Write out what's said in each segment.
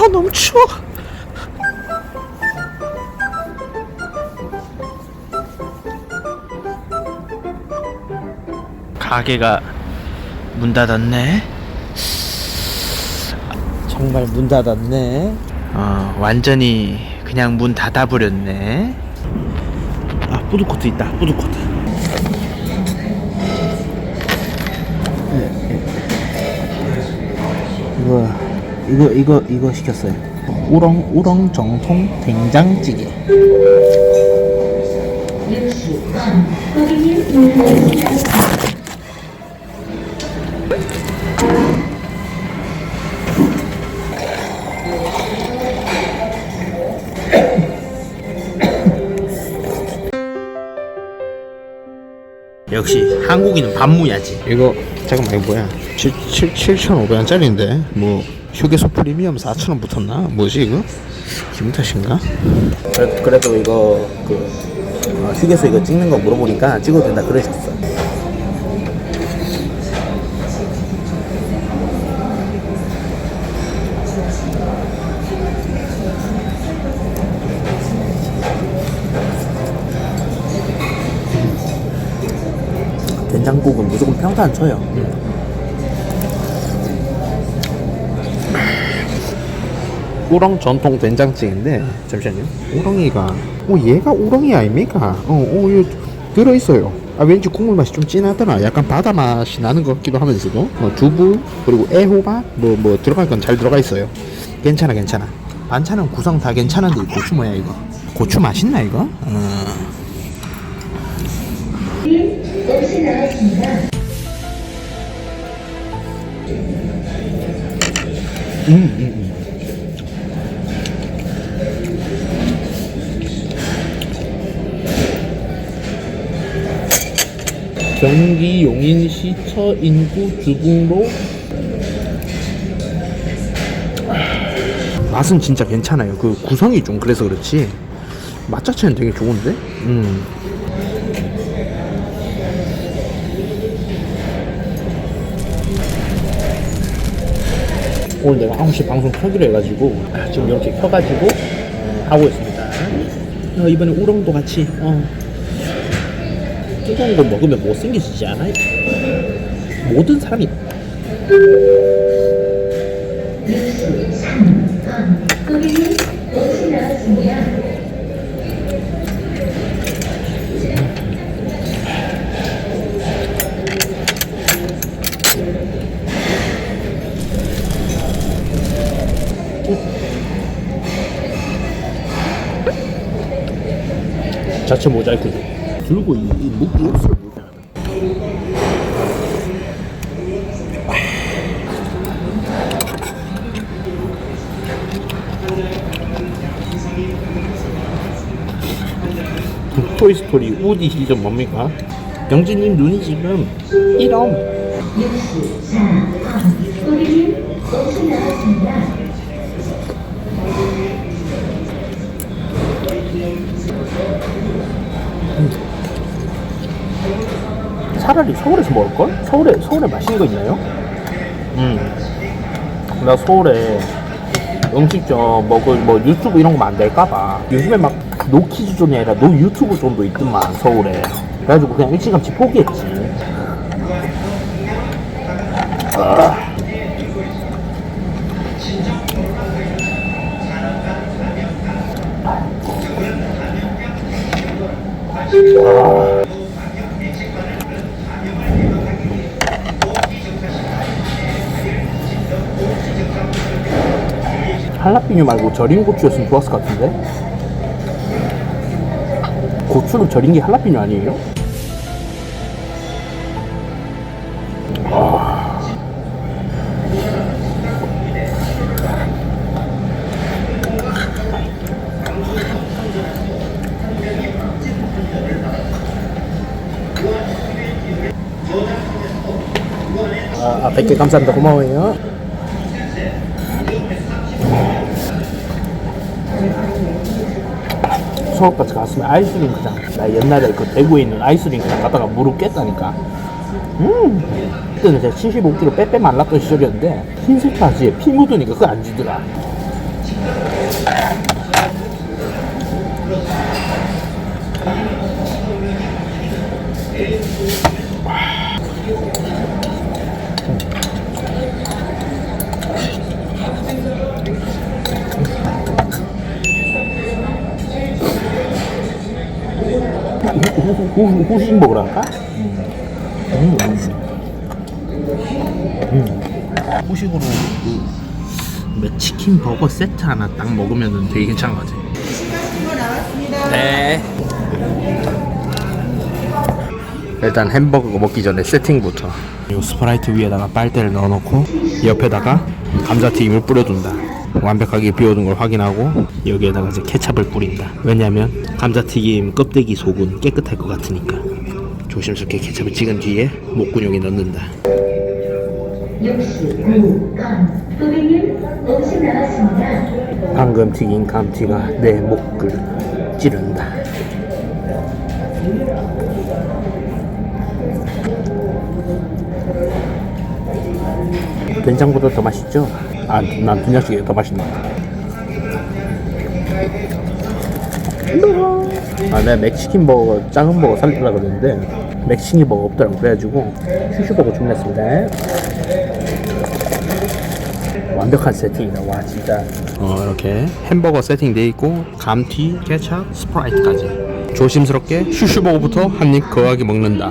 아 너무 추워. 가게가 문 닫았네. 정말 문 닫았네. 어, 완전히 그냥 문 닫아버렸네. 아, 푸드코트 있다. 푸드코트. 이거 이거 이거 이거 시켰어요. 우렁 우렁 정통 된장찌개. 역시 한국인은 반무야지. 이거 잠깐만 이거 뭐야? 7 7 7,500원짜리인데 뭐 휴게소 프리미엄 4,000원 붙었나? 뭐지 이거? 기분 탓인가? 그래, 그래도 이거 그 어, 휴게소 이거 찍는 거 물어보니까 찍어도 된다 그러셨어. 된장국은 무조건 평타 안 쳐요. 우렁 전통 된장찌개인데 잠시만요. 우렁이가 어 얘가 우렁이 아닙니까? 어, 어 이거 들어 있어요. 아 왠지 국물 맛이 좀 진하더라. 약간 바다 맛이 나는 것 같기도 하면서도 어, 두부 그리고 애호박 뭐뭐 들어갈 건 잘 들어가 있어요. 괜찮아 괜찮아. 반찬은 구성 다 괜찮은데 이 고추 뭐야 이거? 고추 맛있나 이거? 어. 경기 용인시 처 인구 주북로 맛은 진짜 괜찮아요. 그 구성이 좀 그래서 그렇지 맛 자체는 되게 좋은데. 음. 오늘 내가 9시 방송 켜기로 해가지고 아, 지금 이렇게 켜가지고 어, 하고 있습니다. 어, 이번에 우렁도 같이 어, 뜨거운 거 먹으면 못생기시지 않아요? 모든 사람이 자체 모자이크죠. 들고 이, 이 없어요. 목이. 토이스토리 우디 시즌 뭡니까? 영진님 눈이 지금 이럼 차라리 서울에서 먹을걸? 서울에 서울에 맛있는 거 있나요? 음. 나 서울에 음식점 먹을 뭐 유튜브 이런 거 만들까봐 요즘에 막 노키즈 존이 아니라 노 유튜브 존도 있더만 서울에 그래가지고 그냥 일찌감치 포기했지 아. 아. 할라피뇨 말고 절인 고추였으면 좋았을 것 같은데 고추를 절인 게 할라피뇨 아니에요? 아, 아 100개 감사합니다 고마워요 서울까지 갔으면 아이스링크장 나 옛날에 그 대구에 있는 아이스링크장 갔다가 무릎 깼다니까. 음. 그때는 제가 75kg 빼빼 말랐던 시절이었는데 흰색 바지에 피 묻으니까 그거 안 지더라 후, 후식 먹으러 갈까? 음. 음. 후식으로 그 치킨 버거 세트 하나 딱 먹으면 되게 괜찮은 것 같아. 네. 일단 햄버거 먹기 전에 세팅부터. 이 스프라이트 위에다가 빨대를 넣어놓고 옆에다가 감자튀김을 뿌려둔다. 완벽하게 비워둔 걸 확인하고 여기에다가 이제 케찹을 뿌린다. 왜냐면 감자튀김 껍데기 속은 깨끗할 것 같으니까 조심스럽게 케찹을 찍은 뒤에 목구멍에 넣는다. 69건 고객님 음식 나왔습니다. 방금 튀긴 감튀가 내 목을 찌른다. 된장보다 더 맛있죠? 아, 난 된장찌개가 더 맛있네. 아, 내가 맥치킨 버거, 작은 버거 살리려고 그랬는데, 맥치킨 버거 없더라고. 그래가지고, 슈슈 버거 주문했습니다. 완벽한 세팅이다. 와, 진짜. 어, 이렇게 햄버거 세팅돼 있고, 감튀, 케찹, 스프라이트까지. 조심스럽게 슈슈버거부터 한 입 거하게 먹는다.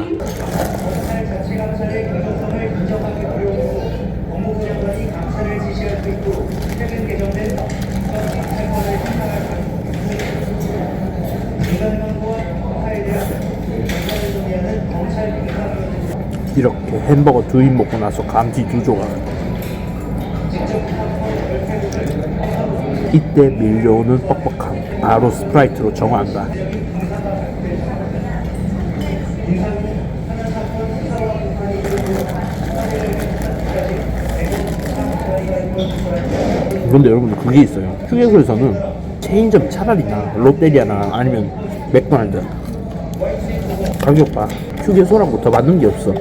이렇게 햄버거 두 입 먹고 나서 감튀 두 조각. 이때 밀려오는 뻑뻑함 바로 스프라이트로 정화한다. 그런데 여러분들 그게 있어요. 휴게소에서는 체인점 차라리나 롯데리아나 아니면 맥도날드 가격 봐. 휴게소랑 더 맞는 게 없어.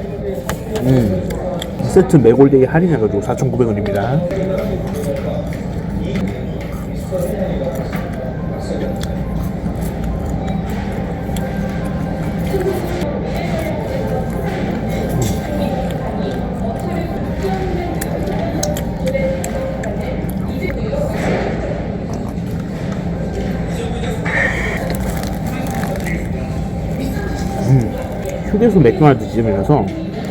음. 세트 매골데이 할인해가지고 4,900원입니다. 휴게소 맥도날드 지점이라서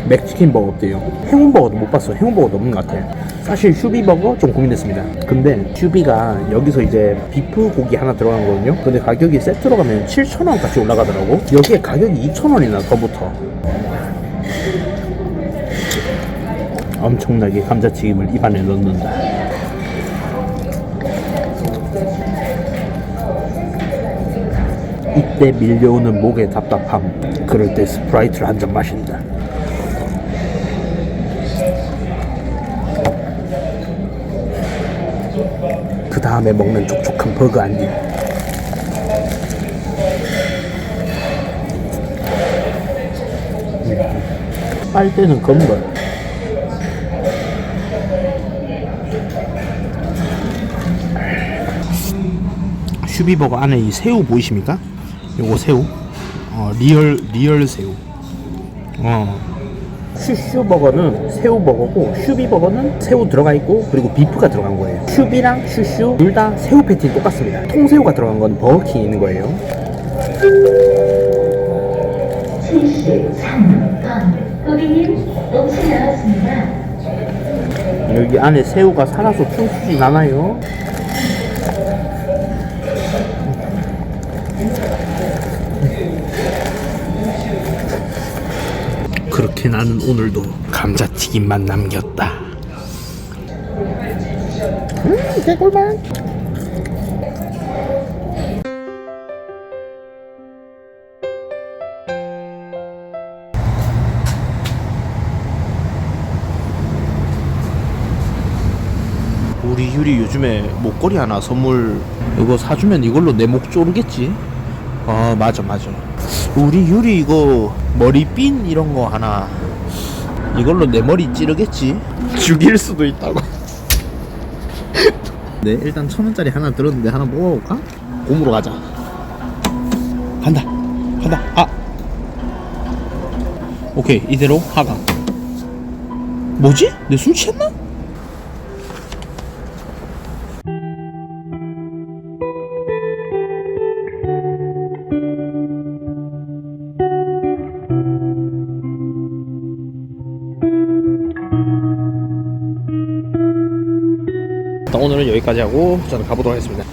맥치킨 버거 없대요. 행운 버거도 못 봤어. 행운 버거도 없는 것 같아. 사실 슈비 버거 좀 고민했습니다. 근데 슈비가 여기서 이제 비프 고기 하나 들어간 거거든요. 근데 가격이 세트로 가면 7,000원까지 올라가더라고. 여기에 가격이 2,000원이나 더 붙어. 엄청나게 감자튀김을 입안에 넣는다. 이때 밀려오는 목의 답답함. 그럴 때 스프라이트를 한 잔 마신다. 다음에 먹는 촉촉한 버거 한 입. 음. 빨대는 건걸. 슈비버거 안에 이 새우 보이십니까? 요거 새우. 어, 리얼 리얼 새우. 어. 슈슈 버거는 새우 버거고 슈비 버거는 새우 들어가 있고 그리고 비프가 들어간 거예요. 슈비랑 슈슈 둘 다 새우 패티 똑같습니다. 통새우가 들어간 건 버거킹 있는 거예요. 73건 고객님 음식 나왔습니다. 여기 안에 새우가 살아서 춤추진 않아요. 그렇게 나는 오늘도 감자튀김만 남겼다. 음, 개꿀맛. 우리 유리 요즘에 목걸이 하나 선물 이거 사주면 이걸로 내 목 조르겠지? 어 맞아 맞아 우리 유리 이거 머리핀 이런 거 하나 이걸로 내 머리 찌르겠지? 죽일 수도 있다고 네 일단 천 원짜리 하나 들었는데 하나 먹어볼까? 곰으로 가자 간다 간다 아 오케이 이대로 하강 뭐지? 내 술 취했나? 오늘은 여기까지 하고 저는 가보도록 하겠습니다.